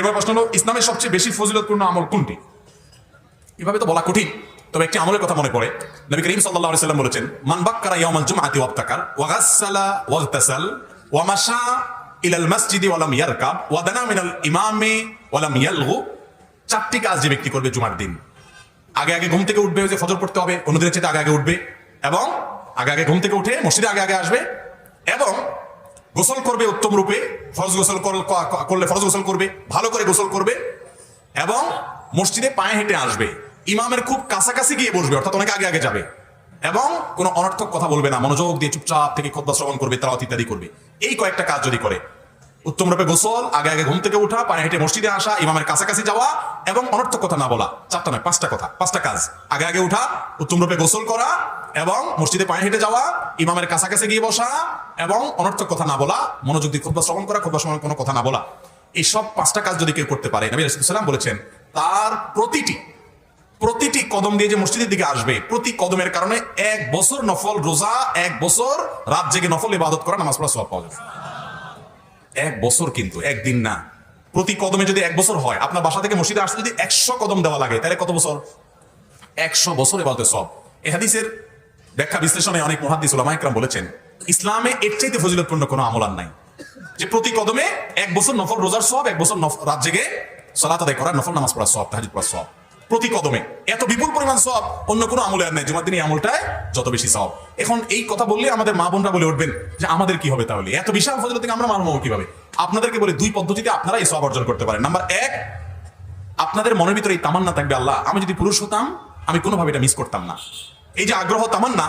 এবার প্রশ্ন হলো, ইসলামের সবচেয়ে বেশি ফজিলতপূর্ণ আমল কোনটি? এভাবে তো বলা কঠিন, তবে একটি আমলের কথা মনে পড়ে। নবী করিম আলাইহি সাল্লাম বলেছেন, মান বাক্কারা ইয়াউমাল জুমআতি ওয়াবতাকার, ওয়া গাসসালা ওয়াগতাসাল, ওয়া মাশা ইলাল মাসজিদি ওয়া লাম ইয়ারকাব, ওয়া দানা মিনাল ইমামি ওয়া লাম ইয়ালগু। চারটি কাজ যে ব্যক্তি করবে জুমার দিন। আগে আগে ঘুম থেকে উঠবে যে ফজর পড়তে হবে, অন্যদিনের চেয়ে আগে আগে উঠবে, এবং আগে আগে ঘুম থেকে উঠে মসজিদে আগে আগে আসবে, এবং গোসল করবে উত্তম রূপে, ফরজ গোসল করলে ফরজ গোসল করবে, ভালো করে গোসল করবে এবং মসজিদে পায়ে হেঁটে আসবে। ইমামের খুব কাছাকাছি গিয়ে বসবে, অর্থাৎ অনেক আগে আগে যাবে। এবং কোনো অনর্থক কথা বলবে না, মনোযোগ দিয়ে চুপচাপ থেকে খোদ্া শ্রবণ করবে তারাও ইত্যাদি করবে। এই কয়েকটা কাজ যদি করে, উত্তম রূপে গোসল, আগে আগে ঘুম থেকে উঠা, পায়ে হেঁটে মসজিদে আসা, ইমামের কাছাকাছি যাওয়া এবং অনর্থক কথা না বলা, চারটা নয়, পাঁচটা কথা, পাঁচটা কাজ। আগে আগে উঠা, উত্তম রূপে গোসল করা এবং মসজিদে পায়ে হেঁটে যাওয়া, ইমামের কাছাকাছি গিয়ে বসা এবং অনর্থক কথা না বলা, মনোযোগ দিয়ে খুদ্া শ্রবণ করা খুদ্া শ্রবণ কোনো কথা না বলা এই সব পাঁচটা কাজ যদি কেউ করতে পারে, নবী রাসূলুল্লাহ বলেছেন, তার প্রতিটি প্রতিটি কদম দিয়ে যে মসজিদের দিকে আসবে, প্রতি কদমের কারণে এক বছর নফল রোজা, এক বছর রাত জেগে নফল ইবাদত করা, নামাজ পড়া সব পাওয়া যাবে। এক বছর কিন্তু, একদিন না। প্রতি কদমে যদি এক বছর হয়, আপনার বাসা থেকে মসজিদে আসতে যদি একশো কদম দেওয়া লাগে, তাহলে কত বছর? একশো বছর এবাদতের সব এ হাদিসের ব্যাখ্যা বিশ্লেষণে অনেক মহাদিস ওলামা ইকরাম বলেছেন, ইসলামে এর চাইতে ফজিলতপূর্ণ কোনো আমল আর নাই। যে প্রতি কদমে এক বছর নফল রোজার সব এক বছর রাত জেগে সালাত আদায় করা, নফল নামাজ পড়া সব তাহাজুদ পড়া সব প্রতি কদমে এত বিপুল পরিমাণ সব অন্য কোনো আমলে আর নাই। জুমার দিন এই আমলটায় যত বেশি সব এখন এই কথা বললে আমাদের মা বোনরা বলে উঠবেন যে, আমাদের কি হবে তাহলে? এত বিশাল ফজিলত থেকে আমরা মানবো কীভাবে? আপনাদেরকে বলে দুই পদ্ধতিতে আপনারা এই সব অর্জন করতে পারেন। নাম্বার এক, আপনাদের মনের ভিতরে এই তামান্না থাকবে, আল্লাহ, আমি যদি পুরুষ হতাম, আমি কোনোভাবে এটা মিস করতাম না। এই যে আগ্রহ, তামান্না,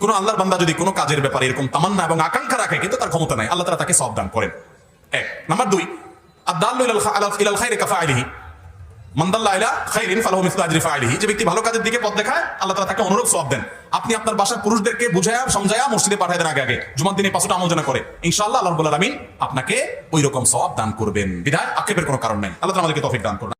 কোনো আল্লাহর বান্দা যদি কোনো কাজের ব্যাপারে এরকম তামান্না এবং আকাঙ্ক্ষা রাখে, কিন্তু তার ক্ষমতা নাই, আল্লাহ তারা তাকে সব দান করেন। এক। নাম্বার দুই ব্যক্তি ভালো কাজের দিকে পথ অনুরূপ আপনি আপনার পুরুষদেরকে আগে আপনাকে ওই রকম সওয়াব দান করবেন। বিধায় আক্ষেপের কোনো কারণ নাই। আল্লাহ আমাদেরকে তৌফিক দান করুন।